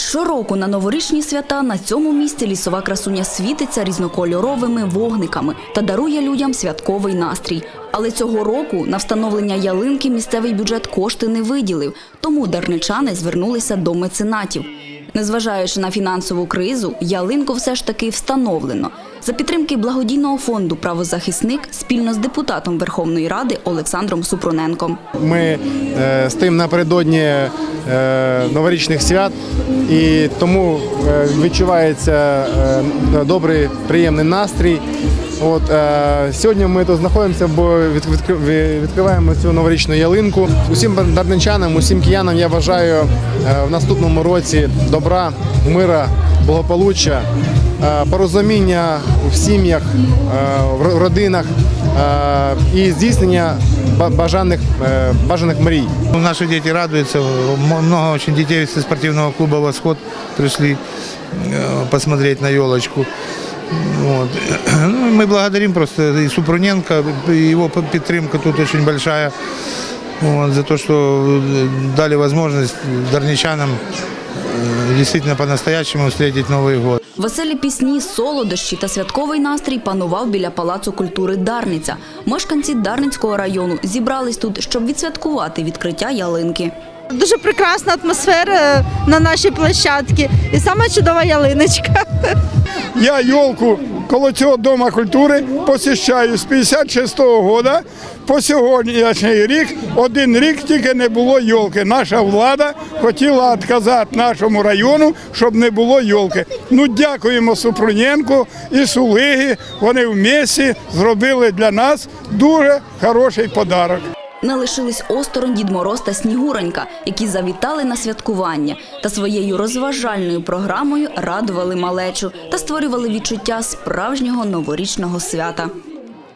Щороку на новорічні свята на цьому місці лісова красуня світиться різнокольоровими вогниками та дарує людям святковий настрій. Але цього року на встановлення ялинки місцевий бюджет кошти не виділив, тому дарничани звернулися до меценатів. Незважаючи на фінансову кризу, ялинку все ж таки встановлено. За підтримки благодійного фонду Правозахисник спільно з депутатом Верховної Ради Олександром Супруненком. Ми е, стоїмо напередодні е, новорічних свят, і тому е, відчувається добрий, приємний настрій. От, е, сьогодні ми тут знаходимося, бо від, відкри- відкриваємо цю новорічну ялинку. Усім дарничанам, усім киянам я бажаю е, в наступному році добра, мира, благополуччя, е, порозуміння в сім'ях, е, в родинах е, і здійснення бажаних, е, бажаних мрій. Наши дети радуются. М- Много очень детей спортивного клуба «Восход» пришли э, посмотреть на елочку. Вот. Ну, и мы благодарим просто и Супруненко, и его п- підтримка тут очень большая. Вот, за то, что э, дали возможность дарничанам э, действительно по-настоящему встретить Новый год. Веселі пісні, солодощі та святковий настрій панував біля Палацу культури Дарниця. Мешканці Дарницького району зібрались тут, щоб відсвяткувати відкриття ялинки. Дуже прекрасна атмосфера на нашій площадці і саме чудова ялиночка. Я елку коло цього Дома культури посіщаю з 56-го року по сьогоднішній рік. Один рік тільки не було йолки. Наша влада хотіла відказати нашому району, щоб не було йолки. Ну дякуємо Супруненку і Сулиги. Вони в місті зробили для нас дуже хороший подарок. Не лишились осторонь Дід Мороз та Снігуронька, які завітали на святкування та своєю розважальною програмою радували малечу та створювали відчуття справжнього новорічного свята.